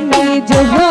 তুমি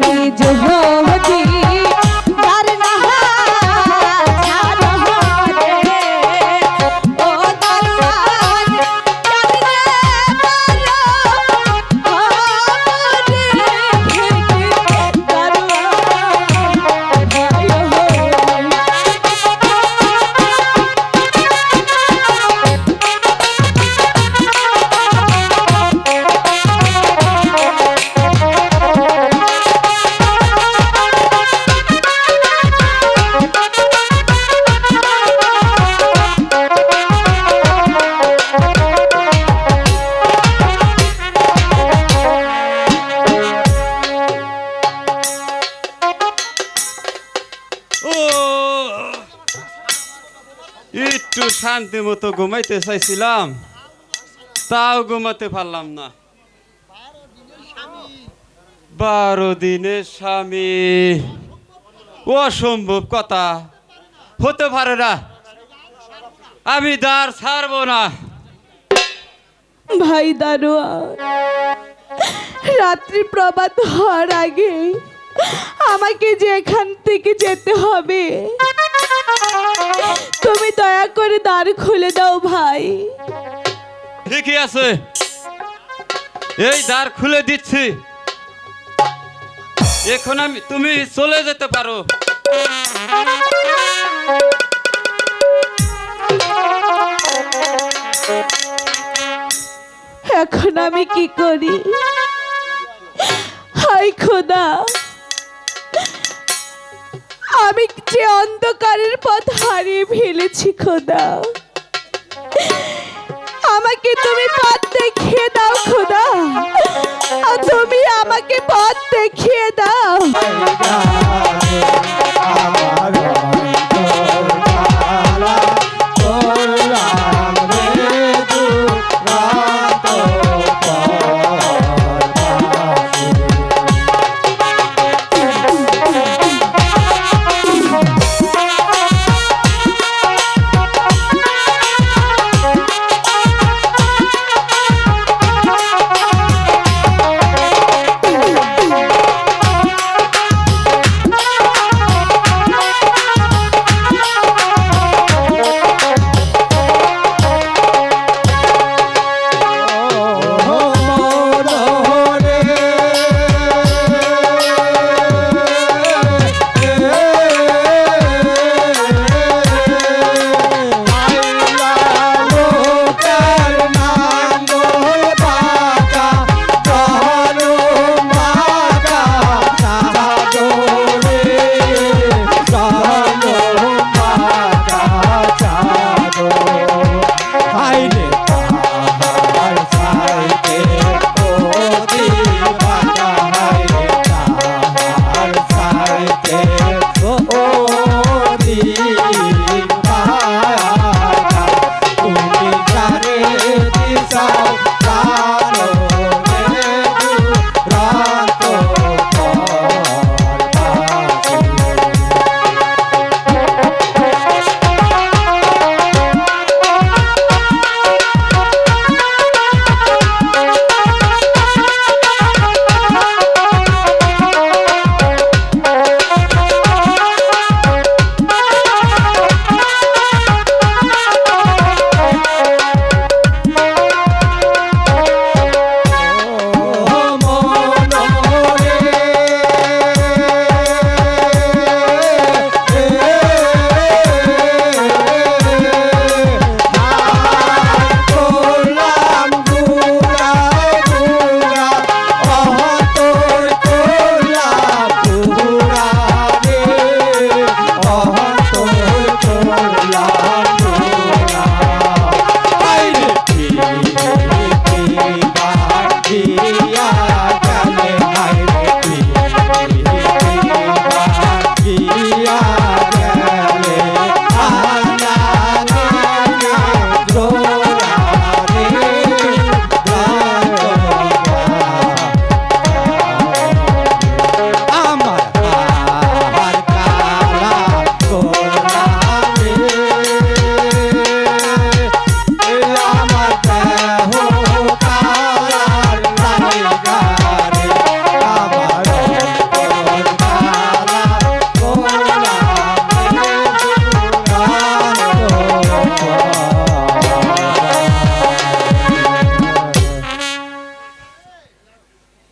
নিজ হয় শান্তি মতো ঘুমাইতে চাইছিলাম, তাও ঘুমাতে পারলাম না। বারো দিনের স্বামী। অসম্ভব কথা। হতে পারে না। আমি দ্বার ছাড়বো না। ভাই দারোয়া রাত্রি প্রবাদ হওয়ার আগে আমাকে যে এখান থেকে যেতে হবে তুমি দয়া করে দ্বার খুলে দাও ভাই। ঠিকই আছে। এই দ্বার খুলে দিচ্ছি। এখন আমি তুমি চলে যেতে পারো। এখন আমি কি করি? হাই খোদা। আমি যে অন্ধকারের পথ হারিয়ে ফেলেছি, খোদা। আমাকে তুমি পথ দেখিয়ে দাও, খোদা। তুমি আমাকে পথ দেখিয়ে দাও।